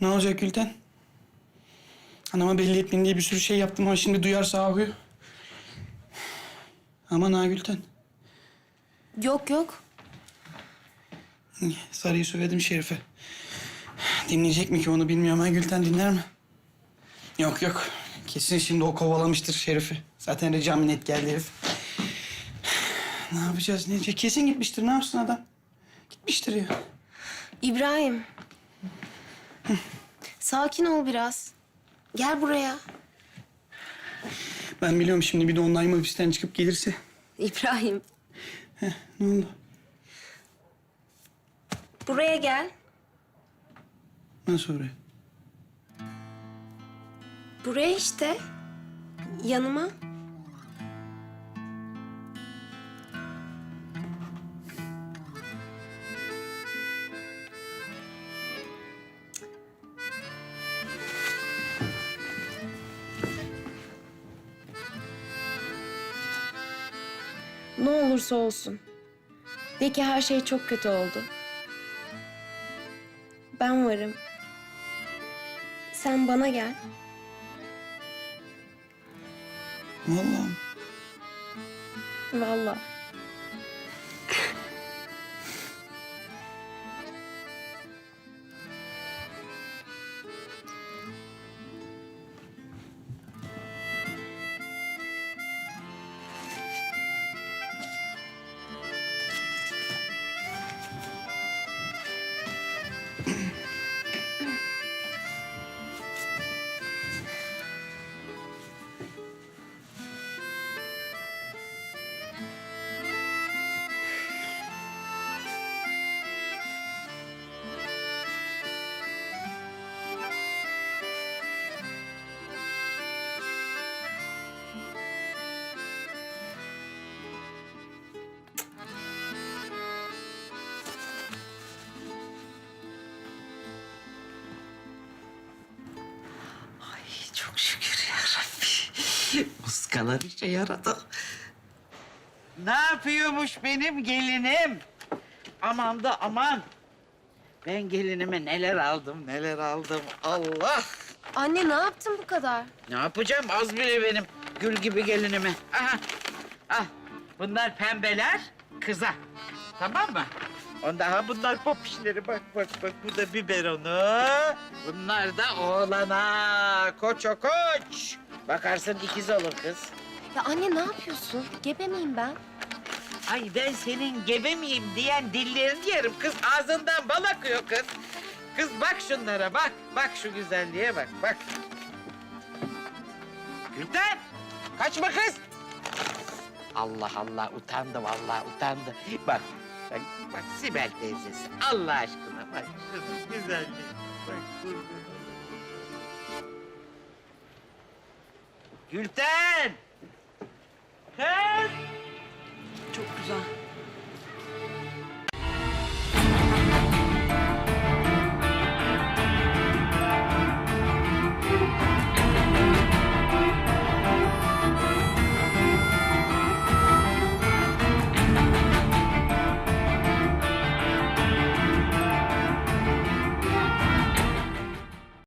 Ne olacak Gülten? Anama belli etmeyin diye bir sürü şey yaptım ama şimdi duyarsa ağlıyor. Aman ha Gülten. Yok yok. Sarıyı söyledim Şerife. Dinleyecek mi ki onu bilmiyorum ha Gülten dinler mi? Yok yok. Kesin şimdi o kovalamıştır Şerif'i. Zaten Recami net geldi herif. Ne yapacağız ne edeceğiz? Kesin gitmiştir ne yapsın adam? Gitmiştir ya. İbrahim. Sakin ol biraz. Gel buraya. Ben biliyorum şimdi bir de online hapisten çıkıp gelirse. İbrahim. Heh, ne oldu? Buraya gel. Nasıl oraya? Buraya işte. Yanıma. Ne olursa olsun. De ki her şey çok kötü oldu. Ben varım. Sen bana gel. Vallahi. Vallahi. Şükür ya Rabbi. Muskalar işe yaradı. Ne yapıyormuş benim gelinim? Aman da aman. Ben gelinime neler aldım, neler aldım. Allah! Anne ne yaptın bu kadar? Ne yapacağım az bile benim gül gibi gelinime. Aha, ah. Bunlar pembeler kıza. Tamam mı? Onda ha bunlar popişleri bak bak bak bu da biberonu. Bunlar da oğlana koç o koç. Bakarsın ikiz olur kız. Ya anne ne yapıyorsun? Gebe miyim ben? Ay ben senin gebe miyim diyen dillerini yerim kız. Ağzından bal akıyor kız. Kız bak şunlara bak. Bak şu güzelliğe bak bak. Gülten kaçma kız. Allah Allah utandı vallahi utandı. Bak bak, bak Sibel teyzesi Allah aşkına bak şunun güzelliği. Bak kurban. Gülten! Kız! Çok güzel.